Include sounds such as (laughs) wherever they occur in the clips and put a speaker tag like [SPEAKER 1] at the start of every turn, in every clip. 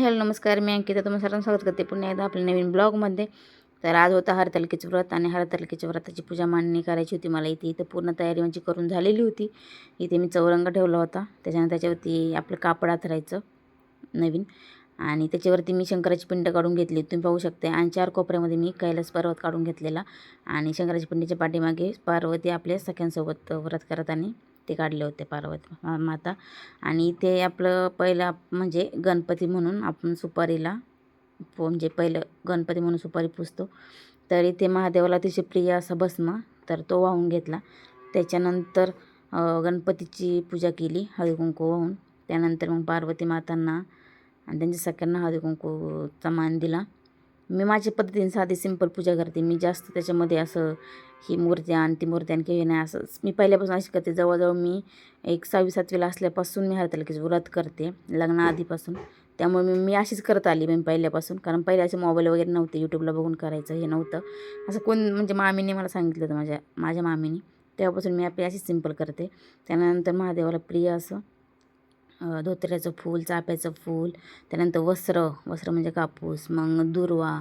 [SPEAKER 1] Hi hello नमस्कार. मी अंकिता. तुम्हाला सर्वांना स्वागत करते पुन्हा एकदा आपल्या नवीन ब्लॉगमध्ये. तर आज होता हरतालिकेचं व्रत आणि हरतालिकेच्या व्रताची पूजा मांडणी करायची होती मला. इथे इथं पूर्ण तयारी म्हणजे करून झालेली होती. इथे मी चौरंग ठेवला होता. त्याच्यानं त्याच्यावरती आपलं कापड आथरायचं नवीन. आणि त्याच्यावरती मी शंकराची पिंड काढून घेतली. तुम्ही पाहू शकता आणि चार कोपऱ्यामध्ये मी कैलास पर्वत काढून घेतलेला. आणि शंकराची पिंडीच्या पाठीमागे पार्वती आपल्या सख्यांसोबत व्रत करत आणि ते काढले होते पार्वती माता. आणि ते आपलं पहिलं म्हणजे गणपती म्हणून आपण सुपारीला म्हणजे पहिलं गणपती म्हणून सुपारी पुजतो. तर इथे महादेवाला अतिशय प्रिय असा भस्म तर तो वाहून घेतला. त्याच्यानंतर गणपतीची पूजा केली हळदी कुंकू वाहून. त्यानंतर मग पार्वती मातांना आणि त्यांच्या सगळ्यांना हळदी कुंकूचा मान दिला. मी माझ्या पद्धतीने साधी सिंपल पूजा करते. मी जास्त त्याच्यामध्ये असं ही मूर्त्या आणि ती मूर्त्या आणि काही नाही असं. मी पहिल्यापासून अशी करते. जवळजवळ मी एक सहावी सातवीला असल्यापासून मी हरतालिकेचं व्रत करते. लग्नाआधीपासून त्यामुळे मी मी अशीच करत आली मी पहिल्यापासून. कारण पहिले असे मोबाईल वगैरे नव्हते. यूट्यूबला बघून करायचं हे नव्हतं. असं कोण म्हणजे मामीने मला सांगितलं होतं माझ्या माझ्या मामीने. तेव्हापासून मी आपली अशीच सिंपल करते. त्यानंतर महादेवाला प्रिय असं धोत्र्याचं फूल चाफ्याचं फूल त्यानंतर वस्त्र वस्त्र म्हणजे कापूस मग दुर्वा.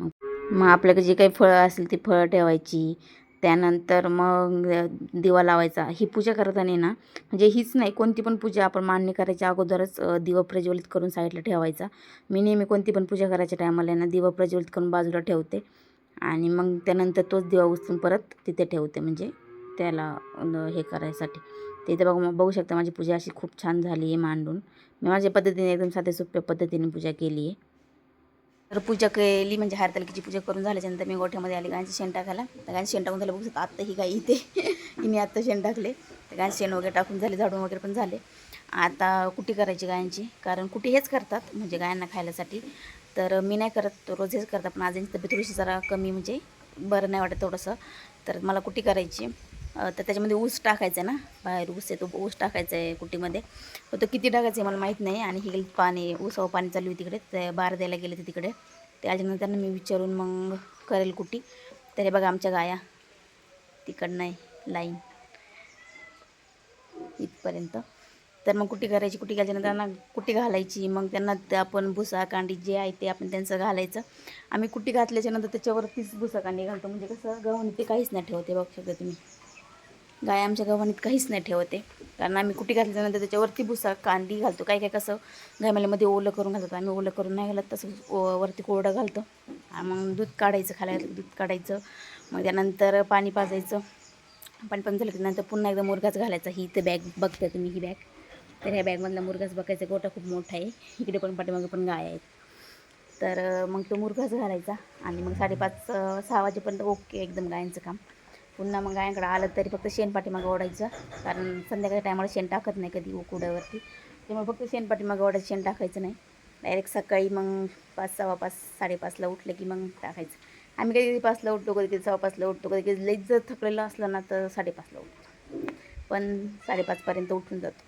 [SPEAKER 1] मग मग आपल्याकडे जे काही फळं असतील ती फळं ठेवायची. त्यानंतर मग दिवा लावायचा. ही पूजा करताना ना म्हणजे हीच नाही कोणती पण पूजा आपण मान्य करायच्या अगोदरच दिवा प्रज्वलित करून साईडला ठेवायचा. मी नेहमी कोणती पण पूजा करायच्या टायमाला ना दिवा प्रज्वलित करून बाजूला ठेवते. आणि मग त्यानंतर तोच दिवा उचलून परत तिथे ठेवते म्हणजे त्याला हे करायसाठी. ते इथे बघू बघू शकता माझी पूजा अशी खूप छान झाली आहे मांडून. मी माझ्या पद्धतीने एकदम साध्या सोप्या पद्धतीने पूजा केली आहे. तर पूजा केली म्हणजे हरतालिकेची पूजा करून झाल्याच्यानंतर मी गोठ्यामध्ये आले. गायचे शेण टाकायला. तर गायचे शेण टाकून झालं बघू शकता आत्ता ही गाय इथे (laughs) मी आत्ता शेण टाकले. तर गायचे शेण वगैरे टाकून झाले झाडून वगैरे पण झाले. आता कुटी करायची गायांची? कारण कुटी हेच करतात म्हणजे गायांना खायलासाठी. तर मी नाही करत रोज हेच करतात. पण आज यांची तब्येत थोडीशी जरा कमी म्हणजे बरं नाही वाटत थोडंसं. तर मला कुटी करायची? तर त्याच्यामध्ये ऊस टाकायचा आहे ना बाहेर ऊस आहे तो ऊस टाकायचा आहे कुटीमध्ये तो किती टाकायचं आहे मला माहीत नाही आणि ही पाणी ऊसावं पाणी चालू आहे तिकडे ते बार द्यायला गेले ते तिकडे. त्याच्यानंतर त्यांना मी विचारून मग करेल कुटी. तर हे बघा आमच्या गाया तिकडनं आहे लाईन इथपर्यंत. तर मग कुट्टी करायची कुटी घाल्यानंतर त्यांना कुट्टी घालायची मग त्यांना आपण भुसा कांडी जे आहे ते आपण त्यांचं घालायचं. आम्ही कुटी घातल्याच्यानंतर त्याच्यावरतीच भुसा कांडी घालतो. म्हणजे कसं गव्हाणी ते काहीच नाही ठेवते बघू शकता तुम्ही. गाय आमच्या गव्हाणीत काहीच नाही ठेवते. कारण आम्ही कुठे घातल्यानंतर त्याच्यावरती भुसा कांदी घालतो. काय काय कसं गायमाल्यामध्ये ओलं करून घालतो. आम्ही ओलं करून नाही घालत तसं ओ- वरती कोरडं घालतो. मग दूध काढायचं खायला दूध काढायचं. मग त्यानंतर पाणी पाजायचं. पाणी पण झालं की नंतर पुन्हा एकदा मुरगाच घालायचा. ही इथं बॅग बघता तुम्ही ही बॅग तर ह्या बॅगमधला मुरगाच बघायचा गोटा खूप मोठा आहे. इकडे पण पाठीमागे पण गाय आहेत. तर मग तो मुरगाच घालायचा. आणि मग साडेपाच सहा वाजेपर्यंत ओके एकदम गायांचं काम. पुन्हा मग गायांकडे आलं तरी फक्त शेणपाटी मग ओढायचं. कारण संध्याकाळी टायमाला शेण टाकत नाही कधी उकुड्यावरती. त्यामुळे फक्त शेणपाटी मग ओढायचं शेण टाकायचं नाही. डायरेक्ट सकाळी मग पाच सव्वा पाच साडेपाचला उठलं की मग टाकायचं. आम्ही कधी कधी पाचला उठतो कधी कधी सव्वा पाचला उठतो कधी कधी लईच जर थकलेलं असलं ना तर साडेपाचला उठतो. पण साडेपाचपर्यंत उठून जातो.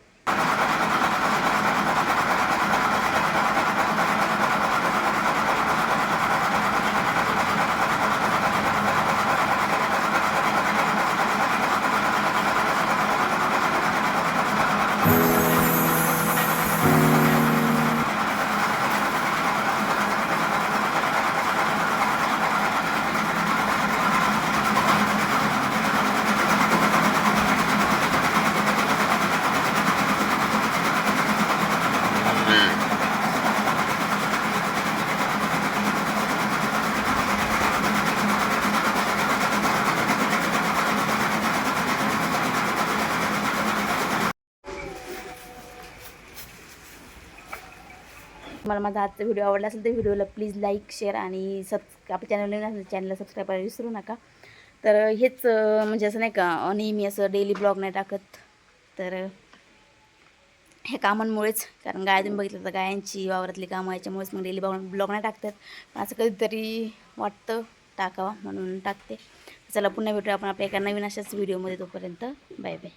[SPEAKER 1] तुम्हाला माझा आजचा व्हिडिओ आवडला असेल तर व्हिडिओला प्लीज लाईक शेअर आणि सबस् आपल्या चॅनल चॅनलला सबस्क्राईब करायला विसरू नका. तर हेच म्हणजे असं नाही का नेहमी असं डेली ब्लॉग नाही टाकत. तर ह्या कामांमुळेच. कारण गाय तुम्ही बघितलं तर गायांची वावरातली कामं याच्यामुळेच मग डेली ब्लॉग ब्लॉग नाही टाकतात. पण असं कधीतरी वाटतं टाकावा म्हणून टाकते. चला पुन्हा भेटूया आपण आपल्या एका नवीन अशाच व्हिडिओमध्ये तोपर्यंत. Bye bye